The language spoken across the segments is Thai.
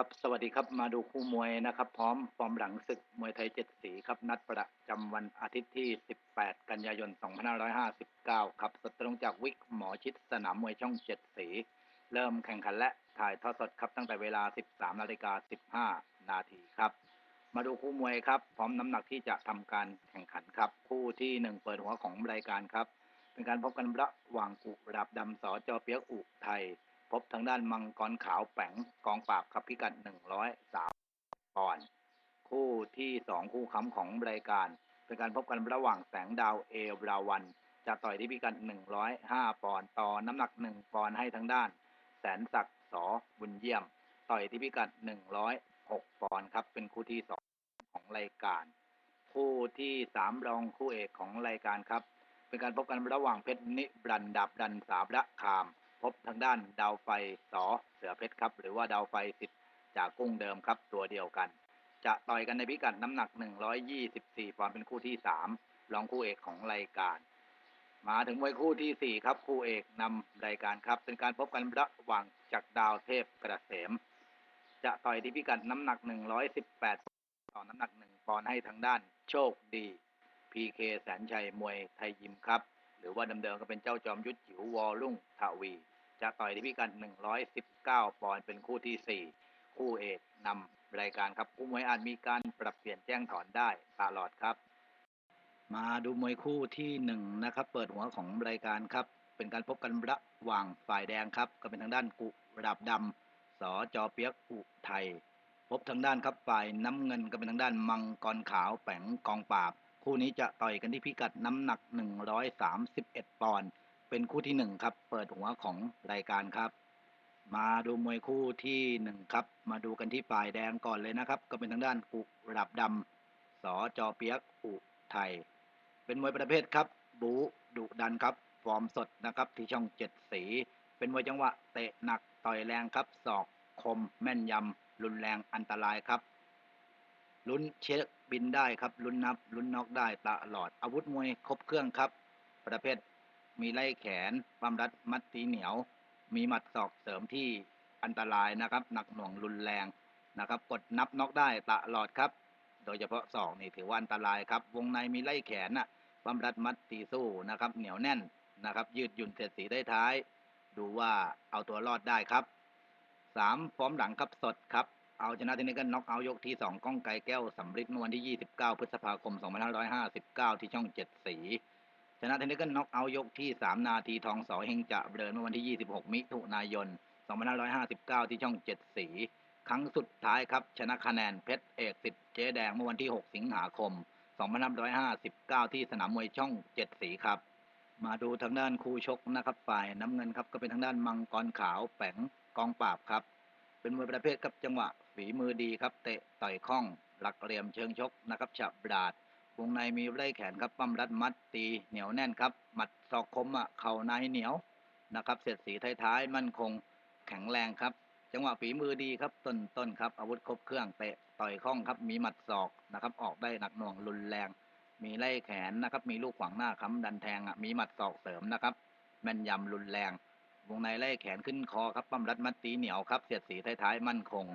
ครับ สวัสดีครับ มาดูคู่มวยนะครับ พร้อมฟอร์มหลังศึกมวยไทยเจ็ดสีครับ นัดประจำวันอาทิตย์ที่ 18 กันยายน 2559 ครับ สดตรงจากวิกหมอชิดสนามมวยช่องเจ็ดสี เริ่มแข่งขันและถ่ายทอดสดครับตั้งแต่เวลา 13 นาฬิกา 15 นาทีครับ มาดูคู่มวยครับ พร้อมน้ำหนักที่จะทำการแข่งขันครับ คู่ที่หนึ่งเปิดหัวของรายการครับ เป็นการพบกันระหว่างกุดับดำสอจอเปียกอุไทย พบทางด้านมังกรขาวแปงกองปราบครับพิกัด103ปอนด์คู่ที่สองคู่ค้ำของรายการ เป็นการพบกันระหว่างแสงดาวเอราวันจะต่อยที่พิกัด105ปอนด์ต่อน้ำหนัก1ปอนด์ให้ทางด้าน แสนศักดิ์สอบุญเยี่ยม ต่อยที่พิกัด106ปอนด์ครับ เป็นคู่ที่สองของรายการ คู่ที่สามรองคู่เอกของรายการครับ เป็นการพบกันระหว่างเพชรนิบรันดับดันสาบระคาม พบทางด้านดาวไฟสอเสือเพชรครับ หรือว่าดาวไฟสิทธิ์จากกุ้งเดิมครับ ตัวเดียวกัน จะต่อยกันในพิกัดน้ำหนัก 124ปอนด์เป็นคู่ที่ 3 รองคู่เอกของรายการ มาถึงมวยคู่ที่ 4 ครับ คู่เอกนำรายการครับ เป็นการพบกันระหว่างจากดาวเทพกระเสม จะต่อยที่พิกัดน้ำหนัก 118ต่อน้ำหนัก 1 ปอนด์ให้ทางด้าน โชคดี PK แสนชัยมวยไทยยิมครับ หรือว่าเดิมๆก็เป็นเจ้าจอมยุทธจิ๋ววอรุ่งทวี จะต่อยที่พิกัด119 ปอนด์เป็นคู่ที่ 4 คู่เอกนำรายการครับคู่มวยอาจมีการปรับเปลี่ยนแจ้งถอนได้ตลอดครับ มาดูมวยคู่ที่หนึ่งนะครับเปิดหัวของรายการครับ เป็นการพบกันระหว่างฝ่ายแดงครับ ก็เป็นทางด้านกุระดับดำสอจอเปียกอุไทยพบทางด้านครับฝ่ายน้ำเงินก็เป็นทางด้านมังกรขาวแปงกองปราบ คู่นี้จะต่อยกันที่พิกัดน้ำหนัก 131 ปอนด์เป็นคู่ที่หนึ่งครับ เปิดหัวของรายการครับ มาดูมวยคู่ที่หนึ่งครับ มาดูกันที่ฝ่ายแดงก่อนเลยนะครับ ก็เป็นทางด้านกุระดับดำสอจอเปียกอุไทย เป็นมวยประเภทครับ บูดุดันครับ ฟอร์มสดนะครับที่ช่องเจ็ดสี เป็นมวยจังหวะเตะหนักต่อยแรงครับศอกคมแม่นยำรุนแรงอันตรายครับลุ้นเช็ค บินได้ครับลุ้นนับลุ้นน็อกได้ตลอดอาวุธมวยครบเครื่องครับ ประเภทมีไล่แขนความรัดมัดตีเหนียว มีหมัดศอกเสริมที่อันตรายนะครับ หนักหน่วงรุนแรงนะครับ กดนับน็อกได้ตลอดครับ โดยเฉพาะศอกนี่ถือว่าอันตรายครับ วงในมีไล่แขนน่ะความรัดมัดตีสู้นะครับ เหนียวแน่นนะครับ ยืดหยุ่นเสียดสีได้ท้าย ดูว่าเอาตัวรอดได้ครับสามฟอร์มหลังครับสดครับ เอาชนะเทคนิสก็น็อกเอายกที่สองก้องไกรแก้วสำริดเมื่อวันที่ 29 พฤษภาคม 2559 ที่ช่องเจ็ดสี ชนะเทคนิสก็น็อกเอายกที่ 3 นาทีทองสอเฮงจะเดินเมื่อวันที่ 26 มิถุนายน 2559 ที่ช่องเจ็ดสี ครั้งสุดท้ายครับ ชนะคะแนนเพชรเอกสิทธิ์เจ๊แดงเมื่อวันที่ 6 สิงหาคม 2559 ที่สนามมวยช่องเจ็ดสีครับ มาดูทางด้านคู่ชกนะครับฝ่ายน้ำเงินครับก็เป็นทางด้านมังกรขาวแป๋งกองปราบครับ เป็นมวยประเภทครับจังหวะ ฝีมือดีครับ เตะต่อยคล่อง หลักเหลี่ยมเชิงชกนะครับฉับดาดวงในมีไล่แขนครับปั้มรัดมัดตีเหนียวแน่นครับ หมัดศอกคมอะเข่าในเหนียวนะครับเสียดสีท้ายๆมั่นคงแข็งแรงครับ จังหวะฝีมือดีครับต้นต้นครับ อาวุธครบเครื่องเตะต่อยคล่องครับ มีหมัดศอกนะครับ ออกได้หนักหน่วงรุนแรง มีไล่แขนนะครับ มีลูกขวางหน้าค้ำดันแทงอะมีหมัดศอกเสริมนะครับแม่นยำรุนแรงวงในไล่แขนขึ้นคอครับปั้มรัดมัดตีเหนียวครับ เสียดสีท้ายๆมั่นคง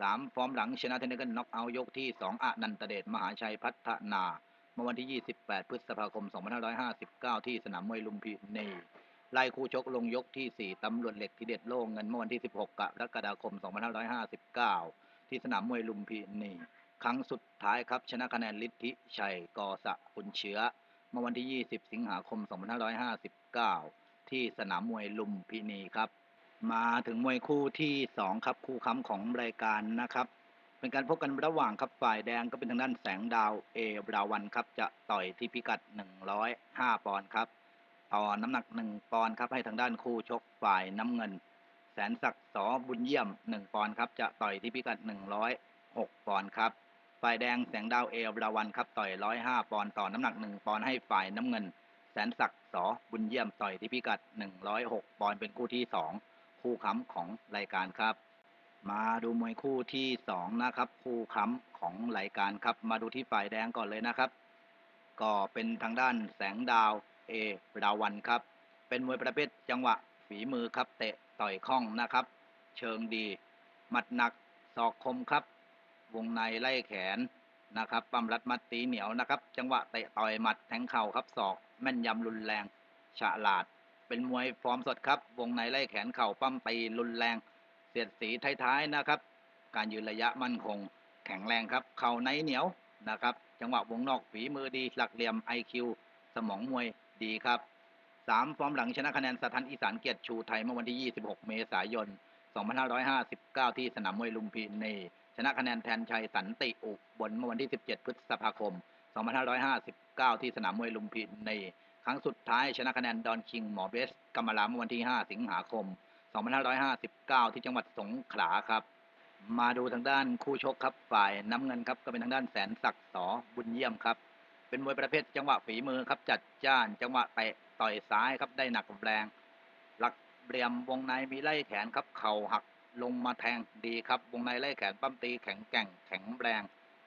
สามฟอร์มหลังชนะเทนนิสน็อกเอายกที่สองอนันตเดชมหาชัยพัฒนาเมื่อวันที่ 28 พฤษภาคม 2559 ที่สนามมวยลุมพินีไล่คู่ชกลงยกที่ 4 ตำรวจเหล็กทีเด็ดโล่งเงินเมื่อวันที่ 16 กรกฎาคม 2559 ที่สนามมวยลุมพินีครั้งสุดท้ายครับชนะคะแนนฤทธิชัยกอสะคุณเชื้อ เมื่อวันที่ 20 สิงหาคม 2559 ที่สนามมวยลุมพินีครับ มาถึงมวยคู่ที่2ครับคู่ค้ำของรายการนะครับ เป็นการพบกันระหว่างครับฝ่ายแดงก็เป็นทางด้านแสงดาวเอราวันครับจะต่อยที่พิกัด 105 ปอนด์ครับต่อน้ำหนัก 1 ปอนด์ครับให้ทางด้านคู่ชกฝ่ายน้ำเงิน แสนศักดิ์สอบุญเยี่ยม 1 ปอนด์ครับจะต่อยที่พิกัด 106 ปอนด์ครับฝ่ายแดงแสงดาวเอราวันครับต่อย 105 ปอนด์ต่อน้ำหนัก 1 ปอนด์ให้ฝ่ายน้ำเงิน แสนศักดิ์สอบุญเยี่ยมต่อยที่พิกัด 106 ปอนด์เป็นคู่ที่ 2 คู่ค้ำของรายการครับ มาดูมวยคู่ที่สองนะครับ คู่ค้ำของรายการครับ มาดูที่ฝ่ายแดงก่อนเลยนะครับ ก็เป็นทางด้านแสงดาวเอราวันครับ เป็นมวยประเภทจังหวะฝีมือครับ เตะต่อยคล่องนะครับ เชิงดี หมัดหนักศอกคมครับ วงในไล่แขนนะครับปั้มรัดมัดตีเหนียวนะครับ จังหวะเตะต่อยหมัดแทงเข่าครับศอกแม่นยำรุนแรงฉลาด เป็นมวยฟอร์มสดครับ วงในไล่แขนเข่าปั้มตีรุนแรง เสียดสีท้ายๆนะครับ การยืนระยะมั่นคง แข็งแรงครับ เข่าในเหนียวนะครับ จังหวะวงนอกฝีมือดี หลักเหลี่ยม IQ สมองมวยดีครับสามฟอร์มหลังชนะคะแนนสถานอีสานเกียรติชูไทยเมื่อวันที่ 26 เมษายน 2559 ที่สนามมวยลุมพินี ชนะคะแนนแทนชัยสันติอุบลเมื่อวันที่ 17 พฤษภาคม 2559 ที่สนามมวยลุมพินี รั้งสุดท้ายชนะคะแนนดอนคิงหมอเบสกำมลาเมื่อวันที่ 5 สิงหาคม 2559 ที่จังหวัดสงขลาครับ มาดูทางด้านคู่ชกครับฝ่ายน้ำเงินครับก็เป็นทางด้านแสนศักดิ์สอบุญเยี่ยมครับ เป็นมวยประเภทจังหวะฝีมือครับจัดจ้านจังหวะเตะต่อยซ้ายครับได้หนักแรงหลักเหลี่ยมวงในมีไล่แขนครับเข่าหักลงมาแทงดีครับ วงในไล่แขนปั้มตีแข็งแกร่งแข็งแรง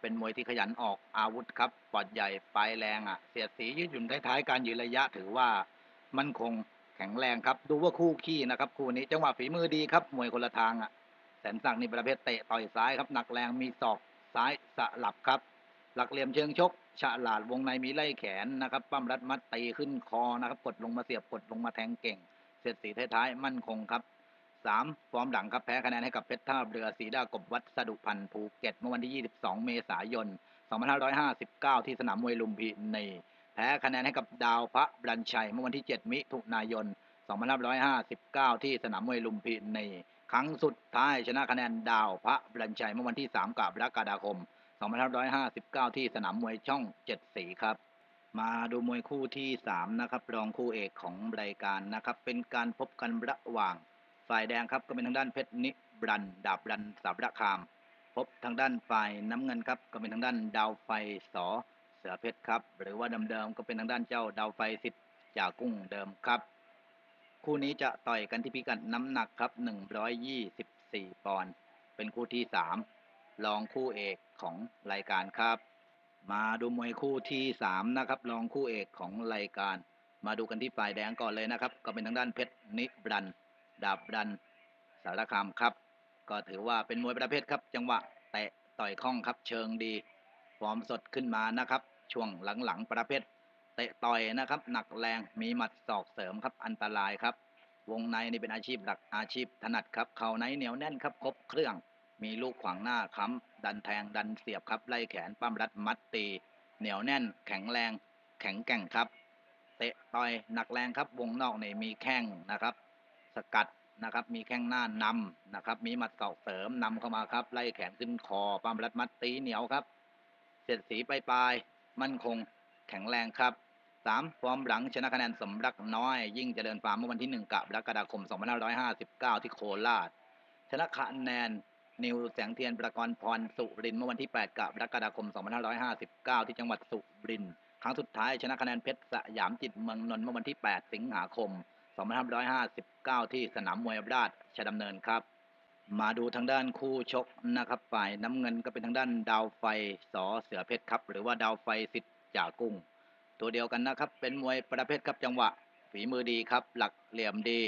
เป็นมวยที่ขยันออกอาวุธครับปอดใหญ่ปลายแรงอะ เสียดสียืดหยุ่นท้ายๆการยืนระยะถือว่ามั่นคงแข็งแรงครับ ดูว่าคู่ขี้นะครับคู่นี้จังหวะฝีมือดีครับมวยคนละทางอะแสนศักดิ์นี่ประเภทเตะต่อยซ้ายครับหนักแรงมีศอกซ้ายสลับครับ หลักเหลี่ยมเชิงชกฉลาดวงในมีไล่แขนนะครับ ปั้มรัดมัดตีขึ้นคอนะครับ กดลงมาเสียบกดลงมาแทงเก่ง เสร็จสีท้ายๆมั่นคงครับ สามฟอร์มหลังครับแพ้คะแนนให้กับเพชรท่าเรือสีดากบวัดสดุพันธ์ภูเก็ตเมื่อวันที่ 22 เมษายน 2559 ที่สนามมวยลุมพินี แพ้คะแนนให้กับดาวพระบรัญชัยเมื่อวันที่ 7 มิถุนายน 2559 ที่สนามมวยลุมพินี ครั้งสุดท้ายชนะคะแนนดาวพระบรัญชัยเมื่อวันที่ 3 กรกฎาคม 2559 ที่สนามมวยช่องเจ็ดสีครับมาดูมวยคู่ที่ 3 นะครับ รองคู่เอกของรายการนะครับ เป็นการพบกันระหว่าง ฝ่ายแดงครับก็เป็นทางด้านเพชรนิบรันดาบรันสาระคาม พบทางด้านฝ่ายน้ำเงินครับก็เป็นทางด้านดาวไฟสอเสือเพชรครับ หรือว่าเดิมๆก็เป็นทางด้านเจ้าดาวไฟสิทธิ์จากุ้งเดิมครับ คู่นี้จะต่อยกันที่พิกัดน้ำหนักครับ 124 ปอนด์เป็นคู่ที่ 3 รองคู่เอกของรายการครับ มาดูมวยคู่ที่ 3 นะครับรองคู่เอกของรายการ มาดูกันที่ฝ่ายแดงก่อนเลยนะครับ ก็เป็นทางด้านเพชรนิรันดร์ ดาบรันสารคามครับ ก็ถือว่าเป็นมวยประเภทครับ จังหวะเตะต่อยคล่องครับ เชิงดีฟอร์มสดขึ้นมานะครับ ช่วงหลังๆประเภท เตะต่อยนะครับ หนักแรงมีหมัดศอกเสริมครับอันตรายครับ วงในนี่เป็นอาชีพหลักอาชีพถนัดครับ เข่าในเหนียวแน่นครับครบเครื่อง มีลูกขวางหน้าค้ำดันแทงดันเสียบครับไล่แขนปั้มรัดมัดตี เหนียวแน่น แข็งแรง แข็งแกร่งครับเตะต่อยหนักแรงครับวงนอกนี่มีแข้งนะครับ สกัดนะครับ มีแข้งหน้านำนะครับ มีหมัดศอกเสริมนำเข้ามาครับ ไล่แขนขึ้นคอปั้มรัดมัดตีเหนียวครับเสียดสีปลายปลายมั่นคงแข็งแรงครับสามฟอร์มหลังชนะคะแนนสมรักน้อย ยิ่งเจริญฟาร์มเมื่อวันที่ 1กรกฎาคม 2559 ที่โคราช ชนะคะแนนนิวแสงเทียนประกรณ์พรสุรินทร์เมื่อวันที่ 8กรกฎาคม 2559 ที่จังหวัดสุรินครั้งสุดท้ายชนะคะแนนเพชรสยามจิตเมืองนนท์เมื่อวันที่ 8 สิงหาคม 2559 ที่สนามมวยราชดำเนินครับ มาดูทางด้านคู่ชกนะครับฝ่ายน้ำเงินก็เป็นทางด้านดาวไฟสอเสือเพชรครับ หรือว่าดาวไฟสิทธิ์จ่ากุ้ง ตัวเดียวกันนะครับ เป็นมวยประเภทครับจังหวะฝีมือดีครับ หลักเหลี่ยมดี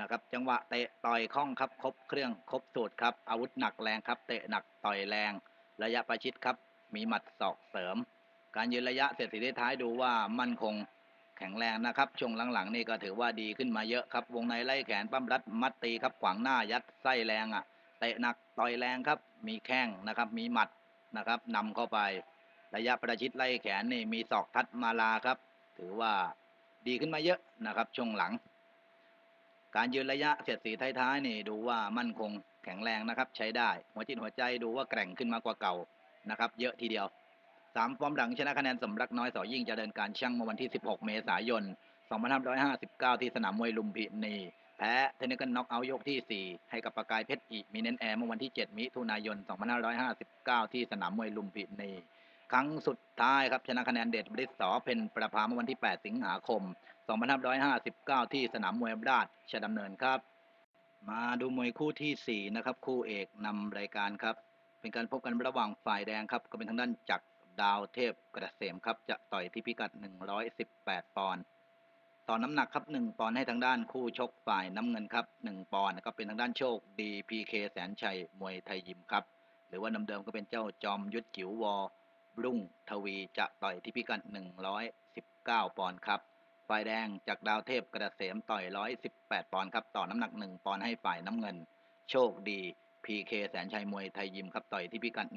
นะครับ จังหวะเตะต่อยคล่องครับครบเครื่องครบสูตรครับอาวุธหนักแรงครับ เตะหนักต่อยแรง ระยะประชิดครับ มีหมัดศอกเสริม การยืนระยะเสร็จสีท้ายดูว่ามั่นคง แข็งแรงนะครับ ช่วงหลังๆ นี่ก็ถือว่าดีขึ้นมาเยอะครับ วงในไล่แขนปั้มรัดมัดตีครับ ขวางหน้ายัดไส้แรงอะ เตะหนักต่อยแรงครับ มีแข้งนะครับ มีหมัดนะครับนำเข้าไประยะประชิดไล่แขนนี่มีศอกทัดมาลาครับ ถือว่าดีขึ้นมาเยอะนะครับ ช่วงหลัง การยืนระยะเสียดสีท้ายๆนี่ดูว่ามั่นคงแข็งแรงนะครับ ใช้ได้ หัวจิตหัวใจดูว่าแกร่งขึ้นมากกว่าเก่านะครับ เยอะทีเดียว สามฟอร์มหลังชนะคะแนนสมรักน้อยสอยิ่งจเจริญการช่างเมื่อวันที่ 16 เมษายน 2559 ที่สนามมวยลุมพินี แพ้เทนนิกันน็อกเอาท์ยกที่ 4 ให้กับประกายเพชรอีมีเน้นแอร์เมื่อวันที่ 7 มิถุนายน 2559 ที่สนามมวยลุมพินี ครั้งสุดท้ายครับชนะคะแนนเดชบริษสอเพนประภาเมื่อวันที่ 8 สิงหาคม 2559 ที่สนามมวยราชดำเนินครับ มาดูมวยคู่ทีสี่ 4 นะครับ คู่เอกนำรายการครับ เป็นการพบกันระหว่างฝ่ายแดงครับก็เป็นทางด้านจักร ดาวเทพกระเสมครับ จะต่อยที่พิกัด 118 ปอนด์ต่อน้ำหนักครับหนึ่งปอนด์ให้ทางด้านคู่ชกฝ่ายน้ำเงินครับหนึ่งปอนด์ก็เป็นทางด้านโชคดีพีเคแสนชัยมวยไทยยิมครับ หรือว่าเดิมก็เป็นเจ้าจอมยุทธจิ๋ววอรุ่งทวีจะต่อยที่พิกัด 119 ปอนด์ครับฝ่ายแดงจากดาวเทพกระเสมต่อย 118 ปอนด์ครับ ต่อน้ำหนัก 1 ปอนด์ให้ฝ่ายน้ำเงิน โชคดี PK แสนชัยมวยไทยยิมครับต่อยที่พิกัด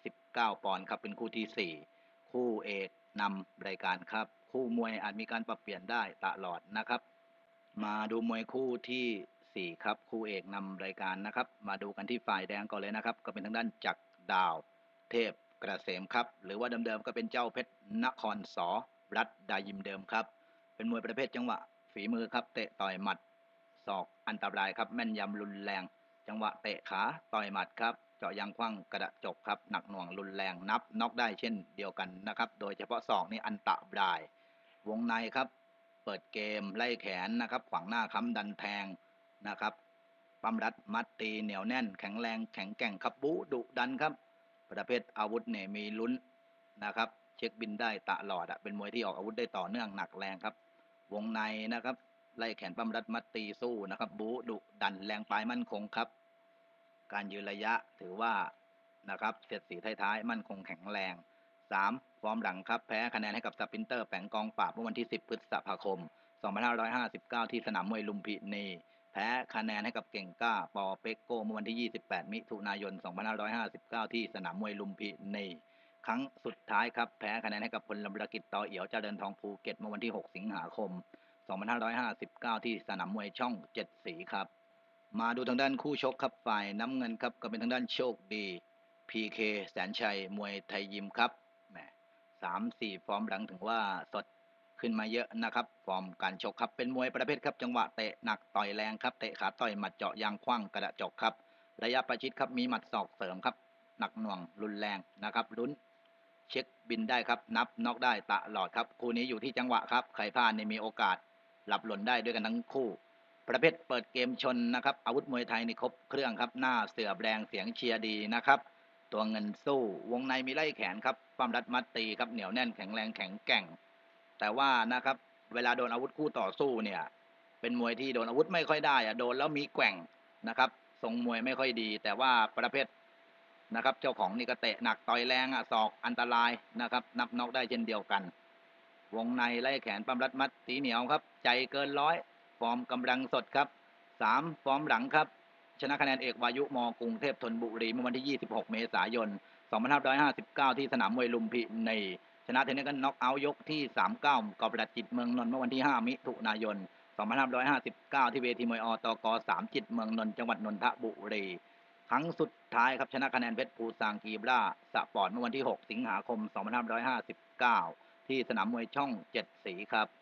119 ปอนด์ครับเป็นคู่ที่ 4 คู่เอกนำรายการครับ คู่มวยอาจมีการปรับเปลี่ยนได้ตลอดนะครับ มาดูมวยคู่ที่ 4 ครับ คู่เอกนำรายการนะครับ มาดูกันที่ฝ่ายแดงก่อนเลยนะครับ ก็เป็นทางด้านจักรดาว เทพกระเสมครับ หรือว่าเดิมๆก็เป็นเจ้าเพชรนครสอรัฐดายิมเดิมครับ เป็นมวยประเภทจังหวะฝีมือครับเตะต่อยหมัดศอกอันตรายครับแม่นยำรุนแรง จังหวะเตะขาต่อยหมัดครับเจาะยางคว้างกระดจกครับหนักหน่วงรุนแรงนับน็อกได้เช่นเดียวกันนะครับ โดยเฉพาะศอกนี่อันตราย วงในครับ เปิดเกมไล่แขนนะครับ ขวางหน้าค้ำดันแทงนะครับปั้มรัดมัดตีเหนียวแน่น แข็งแรงแข็งแกร่งครับบูดุดันครับ ประเภทอาวุธเนี่ยมีลุ้นนะครับ เช็คบินได้ตลอดอะเป็นมวยที่ออกอาวุธได้ต่อเนื่องหนักแรงครับ วงในนะครับ ไล่แขนปั้มรัดมัดตีสู้นะครับ บูดุดันแรงปลายมั่นคงครับ การยืนระยะถือว่านะครับเสียดสีท้ายๆมั่นคงแข็งแรง 3. ฟอร์มหลังครับ แพ้คะแนนให้กับสปินเตอร์แฝงกองปราบเมื่อวันที่ 10 พฤษภาคม 2559 ที่สนามมวยลุมพินี แพ้คะแนนให้กับเก่งกล้า ปอเปกโกเมื่อวันที่ 28 มิถุนายน 2559 ที่สนามมวยลุมพินีครั้งสุดท้ายครับ แพ้คะแนนให้กับพลลำรกิจต่อเอียวเจริญทองภูเก็ตเมื่อวันที่ 6 สิงหาคม 2559 ที่สนามมวยช่องเจ็ดสีครับ มาดูทางด้านคู่ชกครับฝ่ายน้ำเงินครับก็เป็นทางด้านโชคดี PK แสนชัยมวยไทยยิมครับแหมสามสี่ฟอร์มหลังถึงว่าสดขึ้นมาเยอะนะครับ ฟอร์มการชกครับเป็นมวยประเภทครับ จังหวะเตะหนักต่อยแรงครับเตะขาต่อยหมัดเจาะยางคว้างกระดจกครับ ระยะประชิดครับมีหมัดศอกเสริมครับ หนักหน่วงรุนแรงนะครับลุ้นเช็คบินได้ครับนับน็อกได้ตลอดครับคู่นี้อยู่ที่จังหวะครับใครพลาดเนี่ยมีโอกาส หลับหล่นได้ด้วยกันทั้งคู่ ประเภทเปิดเกมชนนะครับ อาวุธมวยไทยนี่ครบเครื่องครับ หน้าเสือแรงเสียงเชียร์ดีนะครับ ตัวเงินสู้ วงในมีไล่แขนครับความรัดมัดตีครับเหนียวแน่นแข็งแรงแข็งแกร่ง แต่ว่านะครับ เวลาโดนอาวุธคู่ต่อสู้เนี่ย เป็นมวยที่โดนอาวุธไม่ค่อยได้อะโดนแล้วมีแกว่งนะครับทรงมวยไม่ค่อยดี แต่ว่าประเภทนะครับ เจ้าของนี่ก็เตะหนักต่อยแรงอะศอกอันตรายนะครับ นับน็อกได้เช่นเดียวกัน วงในไล่แขนปั๊มรัดมัดตีเหนียวครับ ใจเกินร้อย ฟอร์มกำลังสดครับสามฟอร์มหลังครับ ชนะคะแนนเอกวายุมกรุงเทพธนบุรีเมื่อวันที่ 26 เมษายน 2559 ที่สนามมวยลุมพินีชนะเทนนิสกันน็อกเอาท์ยกที่ 39กอบรัดจิตเมืองนนท์เมื่อวันที่ 5 มิถุนายน 2559 ที่เวทีมวยอตก3จิตเมืองนนท์จังหวัดนนทบุรีครั้งสุดท้ายครับชนะคะแนนเพชรภูซางกีบราสปอร์ตเมื่อวันที่ 6 สิงหาคม 2559 ที่สนามมวยช่องเจ็ดสีครับ